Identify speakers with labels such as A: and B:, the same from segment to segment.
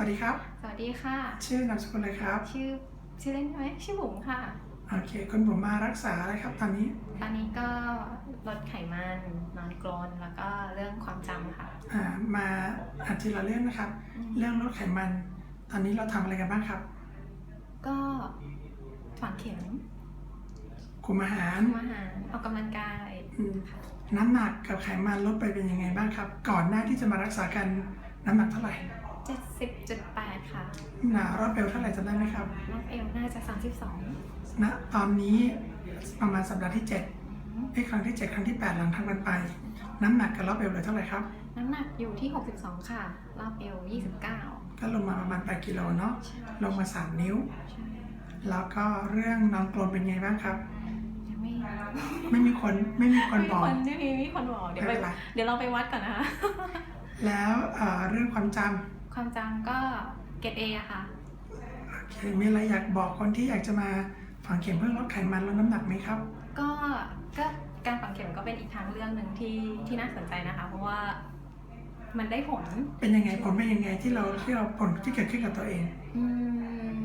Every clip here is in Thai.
A: วัสดีครับ
B: สวัสดีค่ะ
A: ชื่อนามสกุลอะไรครับ
B: ชื่อชื่อเล่นใช่ไหมชื่อบุ๋มค่ะ
A: โอเคคุณบุ๋มมารักษาอะไรครับตอนนี้
B: ตอนนี้ก็ลดไขมันนอนกรนแล้วก็เรื่องความจำค่ะ
A: อ่ามาอาทีละเรื่องนะครับ
B: อืม
A: เรื่องลดไขมัน ตอนนี้เราทำอะไรกันบ้างครับ
B: ก็ฝังเข็ม
A: คุมอาหาร
B: ทำอาหารออกกำลังกาย
A: อืมน้ำหนักกับไขมันลดไปเป็นยังไงบ้างครับ ก่อนหน้าที่จะมารักษากัน น้ำหนักเท่าไหร่
B: 70.8 ค่ะ
A: หนารอบเอวเท่าไหร่จำได้ไหมครับ
B: รอบเอวน่าจะ 32
A: ณ ตอนนี้ประมาณสัปดาห์ที่7เอ้ยครั้งที่ 7 ครั้งที่ 8 หลังทำกันไป น้ำหนักกับรอบเอวเหลือเท่าไหร่ครับ
B: น้ำหนักอยู่ที่ 62 ค่ะ รอบเอว 29
A: ก็ลงมาประมาณ 8 กิโลเนาะ
B: ใช่
A: ลงมา 3 นิ้ว
B: ใช่
A: แล้วก็เรื่องนอนกรนเป็นไงบ้างครับ
B: ยังไม่
A: ไม่มีคนไม่มีคนบอก
B: ไม่มีไม่มีคนบอก เดี๋ยว
A: ไม่
B: ไป
A: เป็นไร
B: เดี๋ยวเราไปวัดก่อนนะคะ
A: แล้วเอ่อเรื่องความจำ
B: ความจำก็เกรดเอะค่ะ
A: โอเคมีอะไรอยากบอกคนที่อยากจะมาฝังเข็มเพื่อลดไขมันลดน้ำหนักไหมครับ
B: ก็ก็การฝังเข็มก็เป็นอีกทางเรื่องหนึ่งที่ที่น่าสนใจนะคะ เพราะว่ามันได้ผล
A: เป็นยังไงผลเป็นยังไงที่เราที่เราผลที่เกิดขึ้นกับตัวเอง
B: อืม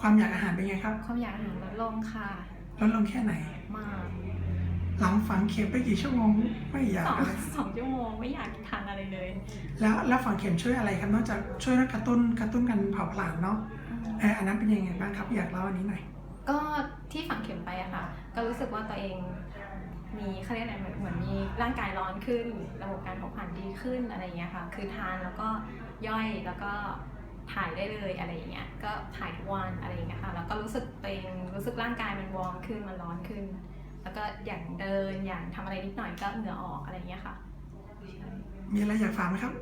A: ความอยากอาหารเป็นไงครับ
B: ความอยากอาหารลดลงค่ะ
A: ลดลงแค่ไหน
B: มาก
A: หลังฝังเข็มไปกี่ชั่วโมงไม่อยาก
B: สอง
A: อะไร
B: สองชั่วโมงไม่อยากทานอะไร เลย
A: แล้วแล้วฝังเข็มช่วยอะไรครับนอกจากช่วยกระตุ้นกระตุ้นการเผาผลาญเนาะ
B: อืม
A: เอออันนั้นเป็นยังไงบ้างครับอยากเล่าอันนี้หน่อย
B: ก็ที่ฝังเข็มไปอะค่ะ ก็รู้สึกว่าตัวเองมีเขาเรียกอะไรเหมือนเหมือนมีร่างกายร้อนขึ้น ระบบการเผาผลาญดีขึ้นอะไรอย่างเงี้ยค่ะ คือทานแล้วก็ย่อยแล้วก็ถ่ายได้เลยอะไรอย่างเงี้ย ก็ถ่ายทุกวันอะไรอย่างเงี้ยค่ะ แล้วก็รู้สึกตัวเองรู้สึกร่างกายมันวอร์มขึ้นมันร้อนขึ้น แล้วก็อย่างเดินอย่างทำอะไรนิดหน่อยก็เหงื่อออกอะไรอย่างเงี้ยค่ะใช่
A: มีอะไรอยากฝากไหมครับ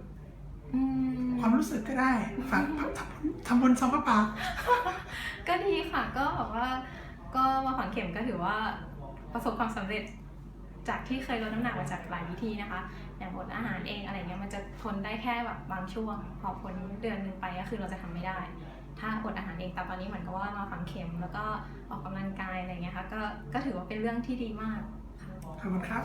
B: อืม
A: ความรู้สึกก็ได้ ฝากทำบุญทำบุญซองพระป่า
B: ก็ดีค่ะ ก็แบบว่า ก็มาฝังเข็มก็ถือว่าประสบความสำเร็จ จากที่เคยลดน้ำหนักมาจากหลายวิธีนะคะ อย่างอดอาหารเองอะไรเงี้ยมันจะทนได้แค่แบบบางช่วง พอพ้นเดือนหนึ่งไปก็คือเราจะทำไม่ได้ ถ้าอดอาหารเองแต่ตอนนี้เหมือนกับว่ามาฝังเข็มแล้วก็ออกกำลังกายอะไรเงี้ยค่ะก็ก็ถือว่าเป็นเรื่องที่ดีมากค่ะ
A: ขอบคุณครับ